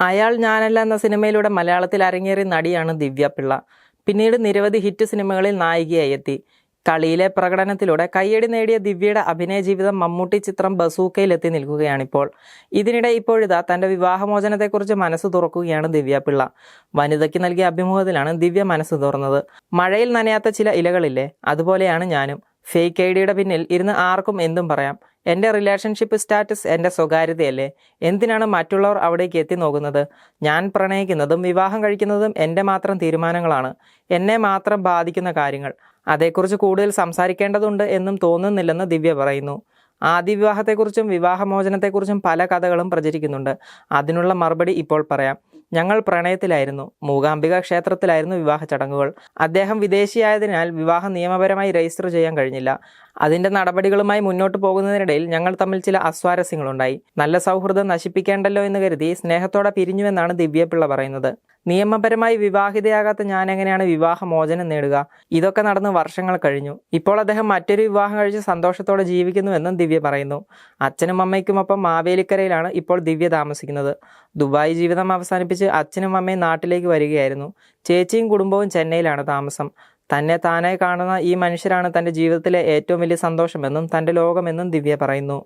അയാൾ ഞാനല്ല എന്ന സിനിമയിലൂടെ മലയാളത്തിൽ അരങ്ങേറിയ നടിയാണ് ദിവ്യ പിള്ള. പിന്നീട് നിരവധി ഹിറ്റ് സിനിമകളിൽ നായികയായി എത്തി. കളിയിലെ പ്രകടനത്തിലൂടെ കയ്യടി നേടിയ ദിവ്യയുടെ അഭിനയ ജീവിതം മമ്മൂട്ടി ചിത്രം ബസൂക്കയിൽ എത്തി നിൽക്കുകയാണിപ്പോൾ. ഇതിനിടെ ഇപ്പോഴിതാ തന്റെ വിവാഹമോചനത്തെക്കുറിച്ച് മനസ്സ് തുറക്കുകയാണ് ദിവ്യ പിള്ള. വനിതയ്ക്ക് നൽകിയ അഭിമുഖത്തിലാണ് ദിവ്യ മനസ്സ് തുറന്നത്. മഴയിൽ നനയാത്ത ചില ഇലകളില്ലേ? അതുപോലെയാണ് ഞാനും. ഫേക്ക് ഐ ഡിയുടെ പിന്നിൽ ഇരുന്ന് ആർക്കും എന്തും പറയാം. എന്റെ റിലേഷൻഷിപ്പ് സ്റ്റാറ്റസ് എന്റെ സ്വകാര്യതയല്ലേ? എന്തിനാണ് മറ്റുള്ളവർ അവിടേക്ക് എത്തി നോക്കുന്നത്? ഞാൻ പ്രണയിക്കുന്നതും വിവാഹം കഴിക്കുന്നതും എന്റെ മാത്രം തീരുമാനങ്ങളാണ്. എന്നെ മാത്രം ബാധിക്കുന്ന കാര്യങ്ങൾ. അതേക്കുറിച്ച് കൂടുതൽ സംസാരിക്കേണ്ടതുണ്ട് എന്നും തോന്നുന്നില്ലെന്ന് ദിവ്യ പറയുന്നു. ആദ്യ വിവാഹത്തെക്കുറിച്ചും വിവാഹമോചനത്തെക്കുറിച്ചും പല കഥകളും പ്രചരിക്കുന്നുണ്ട്. അതിനുള്ള മറുപടി ഇപ്പോൾ പറയാം. ഞങ്ങൾ പ്രണയത്തിലായിരുന്നു മൂകാംബിക ക്ഷേത്രത്തിലായിരുന്നു വിവാഹ ചടങ്ങുകൾ. അദ്ദേഹം വിദേശിയായതിനാൽ വിവാഹം നിയമപരമായി രജിസ്റ്റർ ചെയ്യാൻ കഴിഞ്ഞില്ല. അതിന്റെ നടപടികളുമായി മുന്നോട്ട് പോകുന്നതിനിടയിൽ ഞങ്ങൾ തമ്മിൽ ചില അസ്വാരസ്യങ്ങളുണ്ടായി. നല്ല സൗഹൃദം നശിപ്പിക്കേണ്ടല്ലോ എന്ന് കരുതി സ്നേഹത്തോടെ പിരിഞ്ഞുവെന്നാണ് ദിവ്യപിള്ള പറയുന്നത്. നിയമപരമായി വിവാഹിതയാകാത്ത ഞാൻ എങ്ങനെയാണ് വിവാഹമോചനം നേടുക? ഇതൊക്കെ നടന്ന് വർഷങ്ങൾ കഴിഞ്ഞു. ഇപ്പോൾ അദ്ദേഹം മറ്റൊരു വിവാഹം കഴിച്ച് സന്തോഷത്തോടെ ജീവിക്കുന്നു എന്നും ദിവ്യ പറയുന്നു. അച്ഛനും അമ്മയ്ക്കുമൊപ്പം മാവേലിക്കരയിലാണ് ഇപ്പോൾ ദിവ്യ താമസിക്കുന്നത്. ദുബായ് ജീവിതം അവസാനിപ്പിച്ച് അച്ഛനും അമ്മയും നാട്ടിലേക്ക് വരികയായിരുന്നു. ചേച്ചിയും കുടുംബവും ചെന്നൈയിലാണ് താമസം. തന്നെ താനായി കാണുന്ന ഈ മനുഷ്യരാണ് തന്റെ ജീവിതത്തിലെ ഏറ്റവും വലിയ സന്തോഷമെന്നും തന്റെ ലോകമെന്നും ദിവ്യ പറയുന്നു.